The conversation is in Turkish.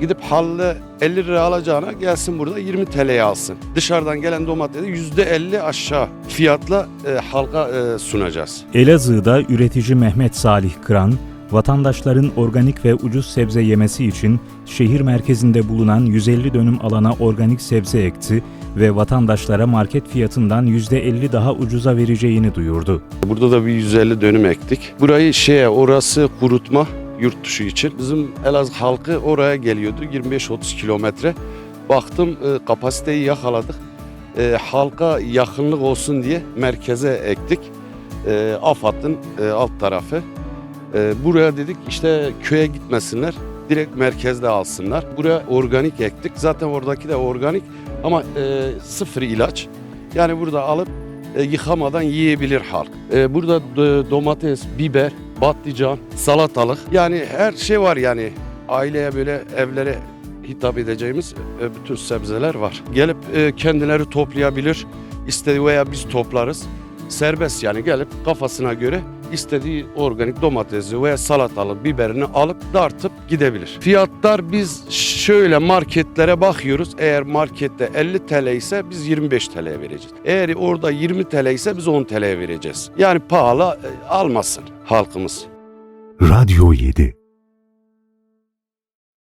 gidip halle 50 lira alacağına gelsin burada 20 TL'ye alsın. Dışarıdan gelen domatesi %50 aşağı fiyatla e, halka e, sunacağız. Elazığ'da üretici Mehmet Salih Kıran, vatandaşların organik ve ucuz sebze yemesi için şehir merkezinde bulunan 150 dönüm alana organik sebze ekti ve vatandaşlara market fiyatından %50 daha ucuza vereceğini duyurdu. Burada da bir 150 dönüm ektik. Burayı şeye orası kurutma yurt dışı için. Bizim Elazığ halkı oraya geliyordu 25-30 kilometre. Baktım e, kapasiteyi yakaladık. E, halka yakınlık olsun diye merkeze ektik. E, AFAD'ın e, alt tarafı. Buraya dedik işte köye gitmesinler. Direkt merkezde alsınlar. Buraya organik ektik. Zaten oradaki de organik ama sıfır ilaç. Yani burada alıp yıkamadan yiyebilir halk. Burada domates, biber, patlıcan, salatalık yani her şey var yani aileye böyle evlere hitap edeceğimiz e, bütün sebzeler var. Gelip e, kendileri toplayabilir. istediği veya biz toplarız. Serbest yani gelip kafasına göre istediği organik domatesi veya salatalık biberini alıp dartıp gidebilir. Fiyatlar biz şöyle marketlere bakıyoruz. Eğer markette 50 TL ise biz 25 TL vereceğiz. Eğer orada 20 TL ise biz 10 TL vereceğiz. Yani pahalı e, almasın halkımız. Radyo 7